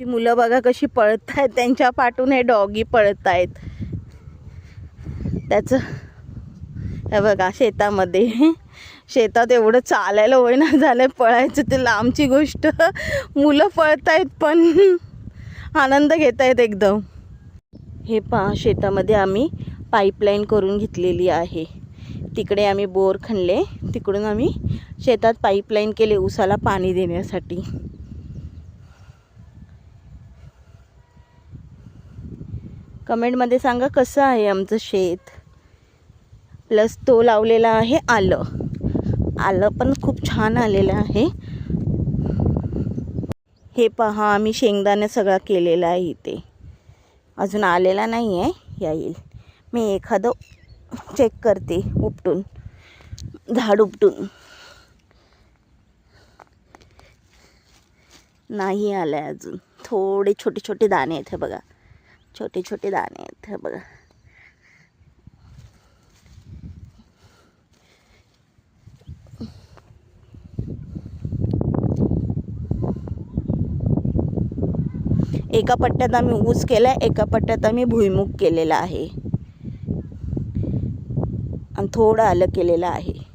ती मुलं बघा कशी पळत आहेत त्यांच्या पाठून हे डॉगी पळत आहेत त्याचं हे बघा शेतामध्ये. शेतात एवढं चालायला होईना झालं पळायचं ते लांबची गोष्ट. मुलं पळत आहेत पण आनंद घेत आहेत एकदम. हे पहा शेतामध्ये आम्ही पाईपलाईन करून घेतलेली आहे. तिकडे आम्ही बोर खणले. तिकडून आम्ही शेतात पाईपलाईन केले उसाला पाणी देण्यासाठी. कमेंटमध्ये सांगा कसं आहे आमचं शेत. प्लस तो लावलेला आहे आलं. आलं पण खूप छान आलेलं आहे. हे पहा आम्ही शेंगदाणे सगळा केलेला आहे इथे. अजून आलेला नाही आहे येईल. मी एखादं चेक करते उपटून झाड उपटून. नाही आलं आहे अजून. थोडे छोटे छोटे दाणे आहेत हे बघा. छोटे छोटे दाणे आहेत हे बघा. एका पट्ट्यात आम्ही ऊस केला आहे एका पट्ट्यात आम्ही भुईमुग केलेला आहे. आणि थोडं आलं केलेलं आहे.